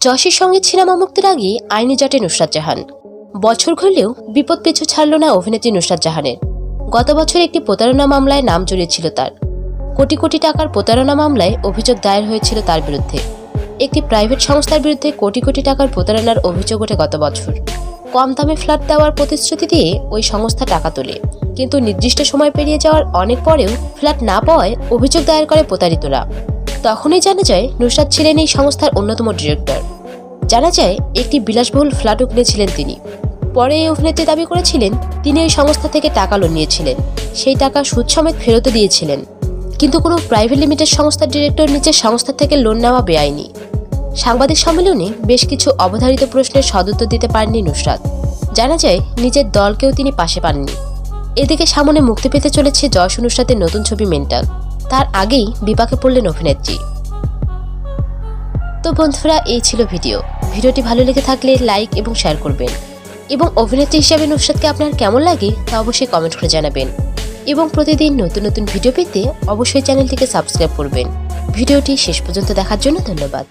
যশের সঙ্গে সিনেমা মুক্তির আগে আইনি জটে নুসরাত জাহান। বছর ঘুরলেও বিপদ পিছু ছাড়ল না অভিনেত্রী নুসরাত জাহানের। গত বছর একটি প্রতারণা মামলায় নাম জড়িয়েছিল তার। কোটি কোটি টাকার প্রতারণা মামলায় অভিযোগ দায়ের হয়েছিল তার বিরুদ্ধে। একটি প্রাইভেট সংস্থার বিরুদ্ধে কোটি কোটি টাকার প্রতারণার অভিযোগ ওঠে গত বছর। কম দামে ফ্ল্যাট দেওয়ার প্রতিশ্রুতি দিয়ে ওই সংস্থা টাকা তোলে। কিন্তু নির্দিষ্ট সময় পেরিয়ে যাওয়ার অনেক পরেও ফ্ল্যাট না পাওয়ায় অভিযোগ দায়ের করে প্রতারিতরা। তখনই জানা যায় নুসরাত ছিলেন এই সংস্থার অন্যতম ডিরেক্টর। জানা যায়, একটি বিলাসবহুল ফ্ল্যাটও কিনেছিলেন তিনি। পরে এই অভিনেত্রী দাবি করেছিলেন, তিনি এই সংস্থা থেকে টাকা লোন নিয়েছিলেন। সেই টাকা সুদ সমেত ফেরত দিয়েছিলেন। কিন্তু কোনো প্রাইভেট লিমিটেড সংস্থার ডিরেক্টর নিজের সংস্থা থেকে লোন নেওয়া বেআইনি। সাংবাদিক সম্মেলনে বেশ কিছু অবধারিত প্রশ্নের সদুত্তর দিতে পারেননি নুসরাত। জানা যায়, নিজের দলকেও তিনি পাশে পাননি। এদিকে সামনে মুক্তি পেতে চলেছে জশ নুসরাতের নতুন ছবি মেন্টাল। তার আগেই বিপাকে পড়লেন অভিনেত্রী। তো বন্ধুরা, এই ছিল ভিডিও। ভিডিওটি ভালো লেগে থাকলে লাইক এবং শেয়ার করবেন। এবং অভিনেত্রী হিসাবে নুসাদকে আপনার কেমন লাগে তা অবশ্যই কমেন্ট করে জানাবেন। এবং প্রতিদিন নতুন নতুন ভিডিও পেতে অবশ্যই চ্যানেলটিকে সাবস্ক্রাইব করবেন। ভিডিওটি শেষ পর্যন্ত দেখার জন্য ধন্যবাদ।